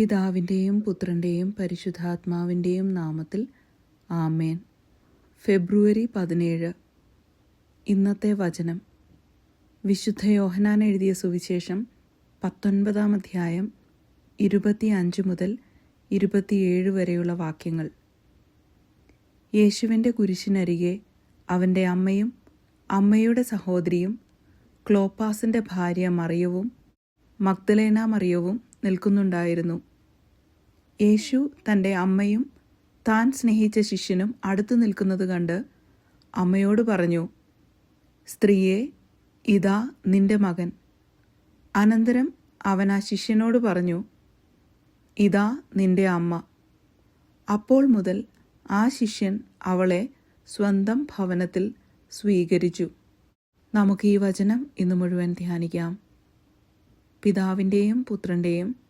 പിതാവിന്റെയും പുത്രന്റെയും പരിശുദ്ധാത്മാവിന്റെയും നാമത്തിൽ ആമേൻ. ഫെബ്രുവരി പതിനേഴ്. ഇന്നത്തെ വചനം. വിശുദ്ധ യോഹനാൻ എഴുതിയ സുവിശേഷം പത്തൊൻപതാം അധ്യായം ഇരുപത്തിയഞ്ച് മുതൽ ഇരുപത്തിയേഴ് വരെയുള്ള വാക്യങ്ങൾ. യേശുവിന്റെ കുരിശിനരികെ അവന്റെ അമ്മയും അമ്മയുടെ സഹോദരിയും ക്ലോപ്പാസിന്റെ ഭാര്യ മറിയവും മഗ്ദലേന മറിയവും നിൽക്കുന്നുണ്ടായിരുന്നു. യേശു തന്റെ അമ്മയും താൻ സ്നേഹിച്ച ശിഷ്യനും അടുത്തു നിൽക്കുന്നത് കണ്ട് അമ്മയോട് പറഞ്ഞു സ്ത്രീയെ ഇതാ നിന്റെ മകൻ. അനന്തരം അവൻ ആ ശിഷ്യനോട് പറഞ്ഞു ഇതാ നിന്റെ അമ്മ. അപ്പോൾ മുതൽ ആ ശിഷ്യൻ അവളെ സ്വന്തം ഭവനത്തിൽ സ്വീകരിച്ചു. നമുക്ക് ഈ വചനം ഇന്ന് മുഴുവൻ ധ്യാനിക്കാം. പിതാവിന്റെയും പുത്രന്റെയും